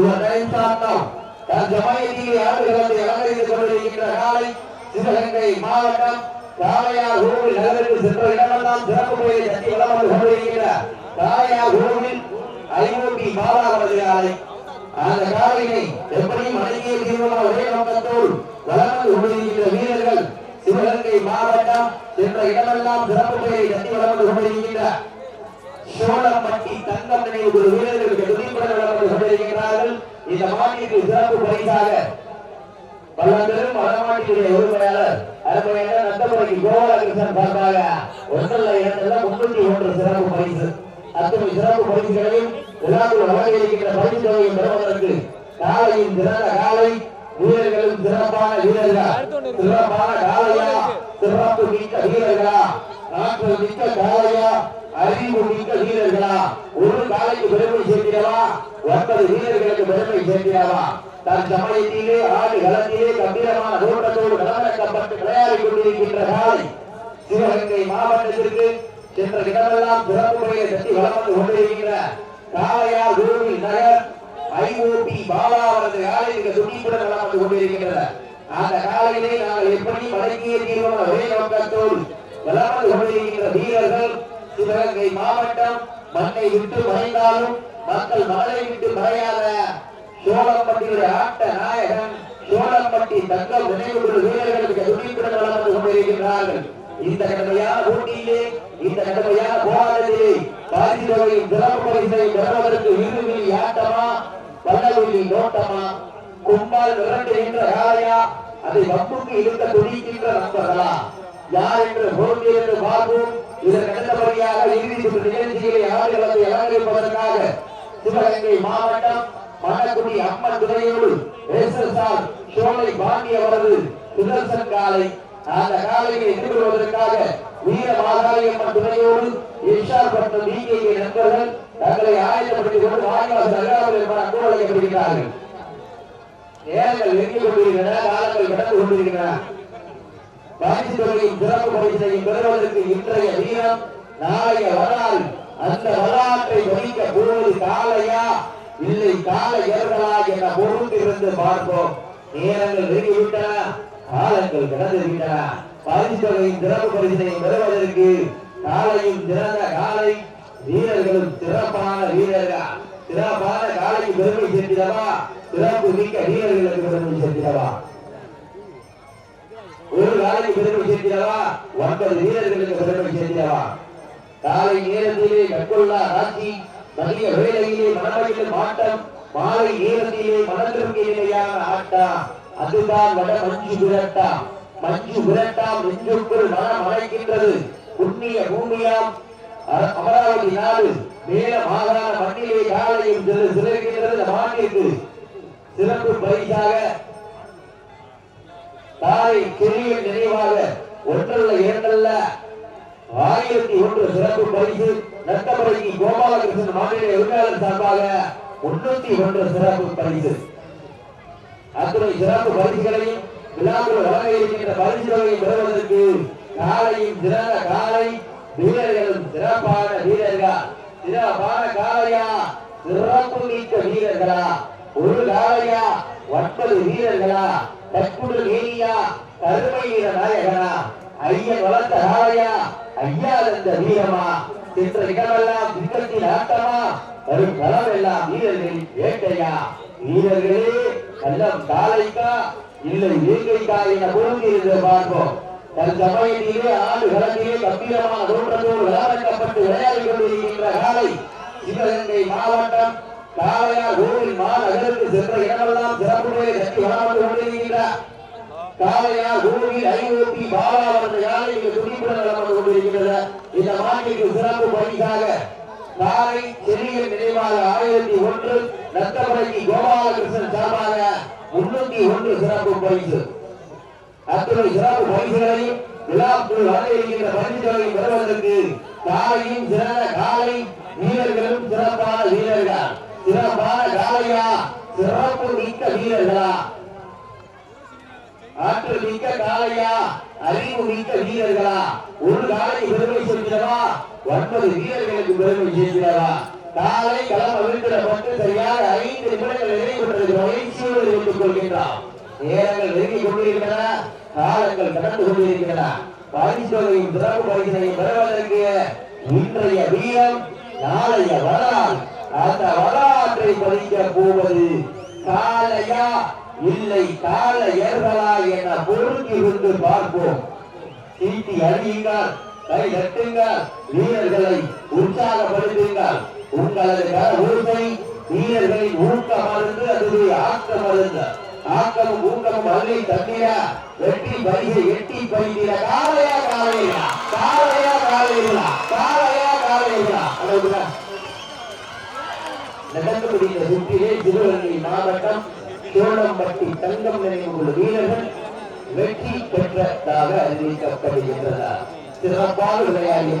இவர் சாத்தம் தன் சமயத்திலே ஆடுகளத்தை அலங்கரித்துக் கொண்டிருக்கின்ற காலை சிவகங்கை மாவட்டம் காளையார் கோவில் நகருக்கு சென்ற இடமெல்லாம் சிறப்பு கோயிலை கட்டி வளம் வந்து கொண்டிருக்கின்ற காளையார் கோவில் ஐநூத்தி பாலாவது காலை அந்த காலையை எப்படியும் அடங்கிய ஒரே நோக்கத்தோடு கொண்டிருக்கின்ற வீரர்கள் சிவகங்கை மாவட்டம் சென்ற இடமெல்லாம் சிறப்பு கோயிலை கட்டி வளம் வந்து கொண்டிருக்கின்ற சோழம்பட்டி தங்கம் ஒரு வீரர்களுக்கு துணிப்பட வளர்ந்து இந்த மாநிலத்தில் சிறப்பு பரிசாக பல்லாண்டரும் வடமாட்டியுடைய உரிமையாளர் அருமையான நந்தபுரி கோபாலகிருஷ்ணன் சார்பாக ஒன்றல்ல இரண்டல்ல முன்னூத்தி ஒன்று சிறப்பு பரிசு. அத்தனை சிறப்பு பரிசுகளையும் விழாவில் வழங்கியிருக்கின்ற பரிசு தொகையை பெறுவதற்கு காலையின் சிறந்த காலை வீரர்களும் சிறப்பான வீரர்களா? சிறப்பான காலையா? சிறப்பு மிக்க வீரர்களா? ஆற்றல் மிக்க காலையா அறிவு மிக்க வீரர்களா? ஒரு காலைக்கு பெருமை சேர்க்கிறவா? ஒன்பது வீரர்களுக்கு பெருமை சேர்க்கிறவா? தன் சமயத்திலே ஆடு களத்திலே கம்பீரமான தோட்டத்தோடு களமிறக்கப்பட்டு விளையாடி கொண்டிருக்கின்ற காலை சிவகங்கை மாவட்டத்திற்கு சென்ற இடமெல்லாம் சிறப்புடைய சக்தி கட்டி வளம் வந்து கொண்டிருக்கின்ற காளையார் கோவில் நகர் ஐஓபி பாலா அவரது காலை மிக துணிப்புடன் வளம் வந்து கொண்டிருக்கின்றன அந்த காலையிலே நாங்கள் எப்படி மடங்கிய தீர்மான ஒரே நோக்கத்தோடு வளம் வந்து வீரர்கள் சிவகங்கை மாவட்டம் மண்ணை விட்டு மறைந்தாலும் மக்கள் மகளை விட்டு மறையாத சோழம்பட்டியுடைய ஆட்ட நாயகன் சோழம்பட்டி தங்கள் நினைவு வீரர்களுக்கு துணிப்புடன் வளர்ந்து கொண்டிருக்கிறார்கள் இந்த கடமையான போட்டியிலே இந்த கடமையான போராட்டத்திலே பாதித்தவர்களின் சிறப்பு பரிசை பெறுவதற்கு விருதுவில் ஆட்டமா வல்லவெளி நோட்டமா கும்பால் விரட்டுகின்ற காளையா? அதை வம்புக்கு இழுக்க துணிக்கின்ற நண்பர்களா? யார் என்று பொருள் என்று பார்ப்போம். இதற்கு அடுத்தபடியாக இறுதி சுற்று நிகழ்ச்சிகளை ஆடுகளத்தை அலங்கரிப்பதற்காக சிவகங்கை மாவட்டம் மணக்குடி அம்மன் துணையோடு ஆர் சோலை பாண்டி அவரது சுதர்சன் காலை அந்த காலையை எதிர்கொள்வதற்காக வீர மாதாரியம்மன் துணையோடு இஷார் மற்றும் பிகே நண்பர்கள் தங்களை ஆயுதப்படுத்திக் கொண்டு வாய்வாசல் அல்லாமல் அனுபவிக்கப்படுகிறார்கள் நேரங்கள் நெருங்கிக் கொண்டிருக்கின்றன காலங்கள் கடந்து கொண்டிருக்கின்றன. காஞ்சி தொகையின் சிறப்பு பரிசையும் பெறுவதற்கு இன்றைய வீரம் நாளைய வரலாறு அந்த வரலாற்றை வகிக்க போவது காலையா? இல்லை கால இயல்களா என பொறுத்திருந்து பார்ப்போம். நேரங்கள் நெருங்கிவிட்டன காலங்கள் கடந்து விட்டன பரிசு தொகையின் சிறப்பு பரிசையும் பெறுவதற்கு காலையும் சிறந்த காலை வீரர்களும் சிறப்பான வீரர்கள். சிறப்பான காலைக்கு பெருமை சேர்த்திடவா சிறப்பு மிக்க வீரர்களுக்கு பெருமை சேர்த்திடவா ஒரு காலைக்கு பெருமை சேர்க்கிறவா ஒன்பது வீரர்களுக்கு பெருமை சேர்க்கிறவா காலை நேரத்திலே கற்கொள்ளா ராட்சி மதிய வேளையிலே மனமகிழும் மாட்டம் மாலை நேரத்திலே மனதிற்கு இணையான ஆட்டா. அதுதான் வட மஞ்சு விரட்டா. மஞ்சு விரட்டாம் நெஞ்சுக்குள் மனம் அழைக்கின்றது புண்ணிய பூமியாம் அமராவதி நாடு. மேல மாகாண மண்ணிலே காலையும் சிறுகின்றது இந்த சிறப்பு பரிசாக தாய் கிரிய நினைவாக ஒன்றல்ல இரண்டல்ல. ஆயிரத்தி ஒன்று சிறப்பு பரிசு நட்டப்படைக்கு கோபாலகிருஷ்ணன் மாநில உரிமையாளர் சார்பாக முன்னூத்தி ஒன்று சிறப்பு பரிசு. அத்துறை சிறப்பு பரிசுகளையும் விழாவில் வழங்க இருக்கின்ற பரிசுகளை பெறுவதற்கு காலையும் சிறந்த காலை வீரர்களும் சிறப்பான வீரர்கள்? சிறப்பான காலையா? சிறப்பு மிக்க வீரர்களா? ஒரு காலையா? ஒன்பது வீரர்களா? தற்குடு நீரியா கருமை நாயகனா ஐயன் வளர்த்த காலையா ஐயா இந்த வீரமா. சென்ற இடமெல்லாம் சிங்கத்தின் ஆட்டமா. வரும் களம் எல்லாம் வீரர்களின் வேட்டையா. வீரர்களே எல்லாம் காலைக்கா இல்லை வேங்கைக்கா என பொருந்தி இருந்து பார்ப்போம். தன் சமயத்திலே களத்திலே கம்பீரமான தோற்றத்தோடு விளையாடப்பட்டு விளையாடி கொண்டிருக்கின்ற காலை. சிவகங்கை மாவட்டம் காளையார் கோவில் மாநகருக்கு சென்ற இடமெல்லாம் சிறப்புகளை கட்டி வளர்ந்து கொண்டிருக்கின்றார் காளையார் கோவில் ஐஓபி பாலா அவரது யானை இங்கு துணிப்புடன் நடந்து கொண்டிருக்கிறது இந்த மாநிலக்கு சிறப்பு பரிசாக காலை செல்லியின் நினைவாக ஆயிரத்தி ஒன்று நத்தபடைக்கு கோபாலகிருஷ்ணன் சார்பாக முன்னூத்தி ஒன்று சிறப்பு பரிசு. அத்துறை சிறப்பு பரிசுகளையும் விழாக்குள் வந்திருக்கின்ற பரிசுகளை பெறுவதற்கு காலையும் சிறந்த காலை வீரர்களும் சிறப்பான வீரர்கள். சிறப்பு மிக்க வீரர்களா? ஆற்றல் மிக்க காளையா? அறிவு மிக்க வீரர்களா? ஒரு காலை பெருமை செய்கிறவா ஒன்பது வீரர்களுக்கு பெருமை செய்கிறவா காலை களம் அவிழ்த்திடப்பட்டு சரியாக ஐந்து நிமிடங்கள் நிறைவுற்றது மகிழ்ச்சியோடு எடுத்துக் கொள்கின்றான் நேரங்கள் நெருங்கி கொண்டிருக்கின்றன. காலங்கள் கடந்து கொண்டிருக்கின்றன. பரிசோதனையும் சிறப்பு பரிசனையும் பெறுவதற்கு இன்றைய வீரம் நாளைய வரலாறு. அந்த வரலாறு வரலாற்றை பதிக்க போவது. காலையா இல்லை காலையர்களா என பொறுத்து இருந்து பார்ப்போம். சீட்டி அறியுங்கள் கை தட்டுங்கள் வீரர்களை உற்சாகப்படுத்துங்கள். உங்களது ஊசை வீரர்களின் ஊக்க மருந்து அதுவே ஆக்க மருந்து ஆக்கமும் ஊக்கமும் அள்ளி தந்திர வெற்றி பரிசை எட்டி பரிசில காலையா காலையா காலையா காலையா காலையா காலையா நடக்கக்கூடிய சுற்றிலே திருவள்ளி மாவட்டம் சோழம்பட்டி தங்கம் நினைவுள்ள வீரர்கள் வெற்றி பெற்றதாக அறிவிக்கப்படுகின்றனர் சிறப்பாக விளையாடி